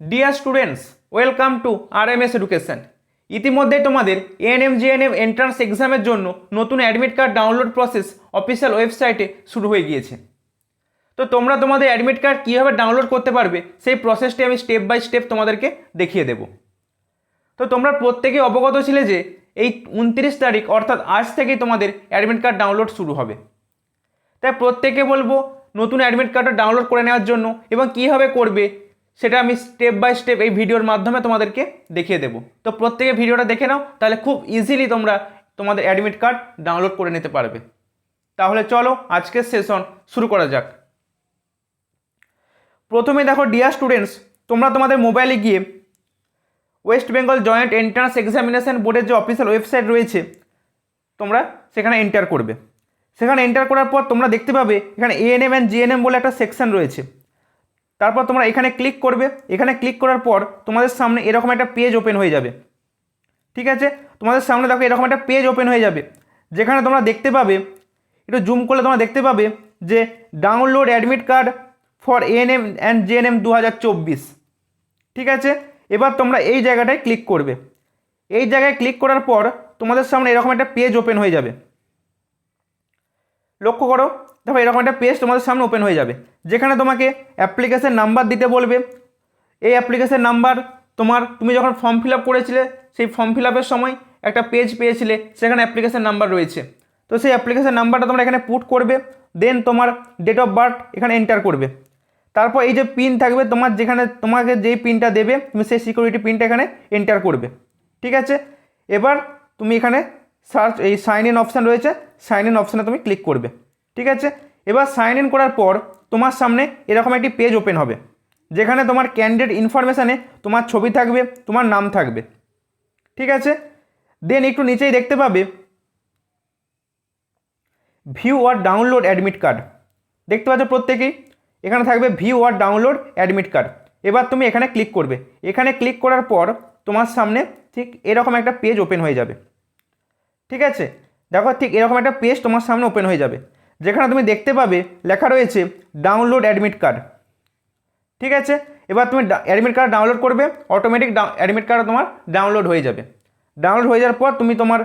Dear students welcome to R M S education ইতিমধ্যে তোমাদের ANM GNM entrance এক্সামের জন্য নতুন admit card download process official ওয়েবসাইটে শুরু হয়ে গিয়েছে। তো তোমরা তোমাদের অ্যাডমিট কার্ড কীভাবে ডাউনলোড করতে পারবে, সেই প্রসেসটি আমি স্টেপ বাই স্টেপ তোমাদেরকে দেখিয়ে দেবো। তো তোমরা প্রত্যেকে অবগত ছিলে যে এই উনত্রিশ তারিখ, অর্থাৎ আজ থেকেই তোমাদের অ্যাডমিট কার্ড ডাউনলোড শুরু হবে। তাই প্রত্যেকে বলব, নতুন অ্যাডমিট কার্ডটা ডাউনলোড করে নেওয়ার জন্য এবং কীভাবে করবে সেটা আমি স্টেপ বাই স্টেপ এই ভিডিওর মাধ্যমে তোমাদেরকে দেখিয়ে দেবো। তো প্রত্যেকে ভিডিওটা দেখে নাও, তাহলে খুব ইজিলি তোমরা তোমাদের অ্যাডমিট কার্ড ডাউনলোড করে নিতে পারবে। তাহলে চলো আজকের সেশন শুরু করা যাক। প্রথমে দেখো ডিয়ার স্টুডেন্টস তোমরা তোমাদের মোবাইলে গিয়ে West Bengal joint entrance examination বোর্ডের যে অফিসিয়াল ওয়েবসাইট রয়েছে, তোমরা সেখানে এন্টার করবে। সেখানে এন্টার করার পর তোমরা দেখতে পাবে, এখানে এএনএম অ্যান্ড জিএনএম বলে একটা সেকশন রয়েছে। তারপর তোমরা এখানে ক্লিক করবে। এখানে ক্লিক করার পর তোমাদের সামনে এরকম একটা পেজ ওপেন হয়ে যাবে। ঠিক আছে? তোমাদের সামনে দেখো এরকম একটা পেজ ওপেন হয়ে যাবে। যেখানে তোমরা দেখতে পাবে, একটু জুম করলে তোমরা দেখতে পাবে যে download admit card for ANM and GNM দু হাজার চব্বিশ। ঠিক আছে? এবার তোমরা এই জায়গাটায় ক্লিক করবে। এই জায়গায় ক্লিক করার পর তোমাদের সামনে এরকম একটা পেজ ওপেন হয়ে যাবে। লক্ষ্য করো, দেখো এরকম একটা পেজ তোমাদের সামনে ওপেন হয়ে যাবে। যেখানে তোমাকে অ্যাপ্লিকেশান নাম্বার দিতে বলবে। এই অ্যাপ্লিকেশান নাম্বার তোমার, তুমি যখন ফর্ম ফিল আপ করেছিলে, সেই ফর্ম ফিল আপের সময় একটা পেজ পেয়েছিলে, সেখানে অ্যাপ্লিকেশান নাম্বার রয়েছে। তো সেই অ্যাপ্লিকেশান নাম্বারটা তোমরা এখানে পুট করবে দেন তোমার ডেট অফ বার্থ এখানে এন্টার করবে। তারপর এই যে পিন থাকবে, তোমার যেখানে, তোমাকে যেই পিনটা দেবে, তুমি সেই সিকিউরিটি পিনটা এখানে এন্টার করবে। ঠিক আছে? এবার তুমি এখানে সার্চ এই সাইন ইন অপশান রয়েছে। সাইন ইন অপশানে তুমি ক্লিক করবে। ঠিক আছে? এবার সাইন ইন করার পর তোমার সামনে এরকম একটি পেজ ওপেন হবে। যেখানে তোমার ক্যান্ডিডেট ইনফরমেশানে তোমার ছবি থাকবে, তোমার নাম থাকবে। ঠিক আছে? দেন একটু নিচেই দেখতে পাবে। ভিউ আর ডাউনলোড অ্যাডমিট কার্ড দেখতে পাচ্ছ প্রত্যেকেই? এখানে থাকবে ভিউ আর ডাউনলোড অ্যাডমিট কার্ড এবার তুমি এখানে ক্লিক করবে। এখানে ক্লিক করার পর তোমার সামনে ঠিক এরকম একটা পেজ ওপেন হয়ে যাবে। ঠিক আছে? দেখো ঠিক এরকম একটা পেজ তোমার সামনে ওপেন হয়ে যাবে। যেখানে তুমি দেখতে পাবে লেখা রয়েছে ডাউনলোড অ্যাডমিট কার্ড ঠিক আছে? এবার তুমি অ্যাডমিট কার্ড ডাউনলোড করবে অটোমেটিক অ্যাডমিট কার্ড তোমার ডাউনলোড হয়ে যাবে। ডাউনলোড হয়ে যাওয়ার পর তুমি তোমার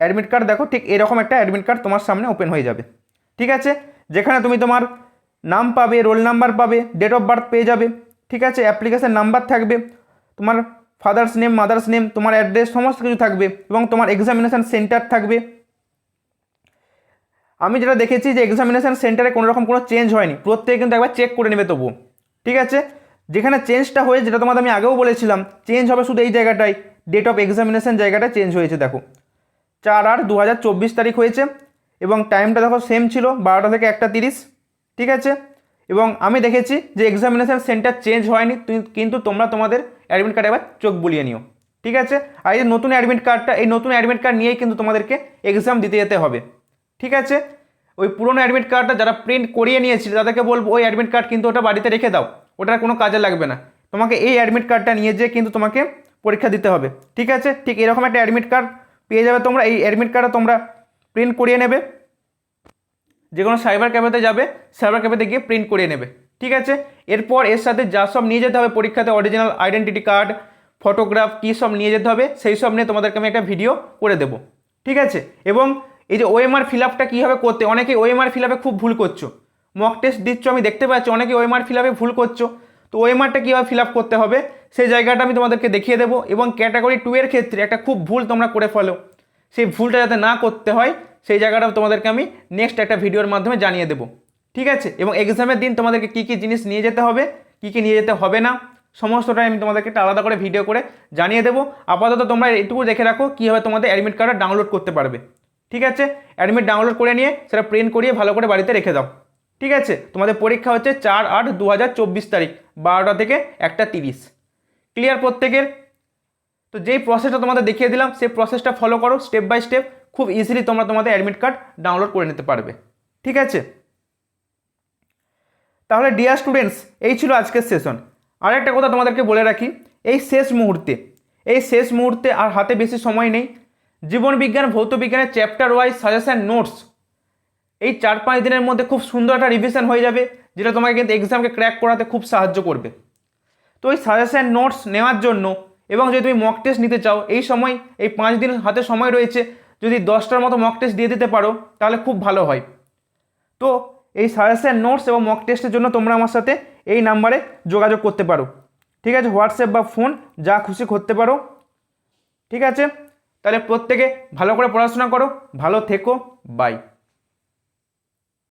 অ্যাডমিট কার্ড দেখো ঠিক এরকম একটা অ্যাডমিট কার্ড তোমার সামনে ওপেন হয়ে যাবে। ঠিক আছে? যেখানে তুমি তোমার নাম পাবে রোল নাম্বার পাবে ডেট অফ বার্থ পেয়ে যাবে। ঠিক আছে? অ্যাপ্লিকেশান নাম্বার থাকবে। তোমার ফাদার্স নেম মাদার্স নেম তোমার অ্যাড্রেস সমস্ত কিছু থাকবে এবং তোমার এক্সামিনেশান সেন্টার থাকবে। আমি যেটা দেখেছি যে এক্সামিনেশান সেন্টারে কোনো রকম কোনো চেঞ্জ হয়নি। প্রত্যেকে কিন্তু একবার চেক করে নেবে তবু ঠিক আছে? যেখানে চেঞ্জটা হয়েছে, যেটা তোমাদের আমি আগেও বলেছিলাম চেঞ্জ হবে শুধু এই জায়গাটায় ডেট অফ এক্সামিনেশান জায়গাটা চেঞ্জ হয়েছে, দেখো। চার আট দু তারিখ হয়েছে এবং টাইমটা দেখো সেম ছিল, বারোটা থেকে একটা তিরিশ। ঠিক আছে? এবং আমি দেখেছি যে এক্সামিনেশান সেন্টার চেঞ্জ হয়নি, কিন্তু তোমরা তোমাদের অ্যাডমিট কার্ড এবার চোখ বুলিয়ে নিও, ঠিক আছে? আর এই নতুন অ্যাডমিট কার্ডটা এই নতুন অ্যাডমিট কার্ড নিয়েই কিন্তু তোমাদেরকে এক্সাম দিতে যেতে হবে, ঠিক আছে? ওই পুরনো অ্যাডমিট কার্ডটা যারা প্রিন্ট করিয়ে নিয়েছিল, তাদেরকে বলব, ওই অ্যাডমিট কার্ড কিন্তু ওটা বাড়িতে রেখে দাও, ওটার কোনো কাজে লাগবে না। তোমাকে এই অ্যাডমিট কার্ডটা নিয়ে যেয়ে কিন্তু তোমাকে পরীক্ষা দিতে হবে, ঠিক আছে? ঠিক এরকম একটা অ্যাডমিট কার্ড পেয়ে যাবে তোমরা, এই অ্যাডমিট কার্ডটা তোমরা প্রিন্ট করিয়ে নেবে যে কোনো সাইবার ক্যাফেতে যাবে সাইবার ক্যাফেতে গিয়ে প্রিন্ট করিয়ে নেবে ঠিক আছে? এরপর এর সাথে যা সব নিয়ে যেতে হবে, পরীক্ষাতে অরিজিনাল আইডেন্টিটি কার্ড ফটোগ্রাফ কী সব নিয়ে যেতে হবে, সেই সব নিয়ে তোমাদেরকে আমি একটা ভিডিও করে দেবো। ঠিক আছে? এবং এই যে ওএমআর ফিল আপটা কীভাবে করতে অনেকে ওএমআর ফিল আপে খুব ভুল করছ। মক টেস্ট দিচ্ছ, আমি দেখতে পাচ্ছি অনেকে ওএমআর ফিল আপে ভুল করছ। তো ওএমআরটা কীভাবে ফিল আপ করতে হবে, সেই জায়গাটা আমি তোমাদেরকে দেখিয়ে দেবো এবং ক্যাটাগরি টু এর ক্ষেত্রে একটা খুব ভুল তোমরা করে ফেলো। সেই ভুলটা যাতে না করতে হয়, সেই জায়গাটা তোমাদেরকে আমি নেক্সট একটা ভিডিওর মাধ্যমে জানিয়ে দেবো। ঠিক আছে? এবং এক্সামের দিন তোমাদেরকে কী কী জিনিস নিয়ে যেতে হবে, কী কী নিয়ে যেতে হবে না, সমস্তটাই আমি তোমাদেরকে একটা আলাদা করে ভিডিও করে জানিয়ে দেবো। আপাতত তোমরা এটুকু দেখে রাখো কীভাবে তোমাদের অ্যাডমিট কার্ডটা ডাউনলোড করতে পারবে। ঠিক আছে? অ্যাডমিট ডাউনলোড করে নিয়ে সেটা প্রিন্ট করিয়ে ভালো করে বাড়িতে রেখে দাও। ঠিক আছে? তোমাদের পরীক্ষা হচ্ছে চার আট দু তারিখ, বারোটা থেকে একটা তিরিশ। ক্লিয়ার প্রত্যেকের? তো যেই প্রসেসটা তোমাদের দেখিয়ে দিলাম, সেই প্রসেসটা ফলো করো স্টেপ বাই স্টেপ খুব ইজিলি তোমরা তোমাদের অ্যাডমিট কার্ড ডাউনলোড করে নিতে পারবে। ঠিক আছে? তাহলে ডিয়ার স্টুডেন্টস এই ছিল আজকের সেশন আর একটা কথা তোমাদেরকে বলে রাখি, এই শেষ মুহূর্তে, এই শেষ মুহূর্তে আর হাতে বেশি সময় নেই। জীবন বিজ্ঞান, ভৌত বিজ্ঞানের চ্যাপ্টার ওয়াইজ সাজেশন নোটস এই চার পাঁচ দিনের মধ্যে খুব সুন্দর একটা রিভিশন হয়ে যাবে, যেটা তোমাকে কিন্তু এক্সামকে ক্র্যাক করাতে খুব সাহায্য করবে। তো ওই সাজেশন নোটস নেওয়ার জন্য এবং যদি তুমি মক টেস্ট নিতে চাও, এই সময়, এই পাঁচ দিন হাতে সময় রয়েছে, যদি দশটার মতো মক টেস্ট দিয়ে দিতে পারো, তাহলে খুব ভালো হয়। তো এই সাজেশান নোটস এবং মক টেস্টের জন্য তোমরা আমার সাথে এই নাম্বারে যোগাযোগ করতে পারো। ঠিক আছে? হোয়াটসঅ্যাপ বা ফোন যা খুশি করতে পারো। ঠিক আছে? তাহলে প্রত্যেকে ভালো করে পড়াশোনা করো, ভালো থেকো বাই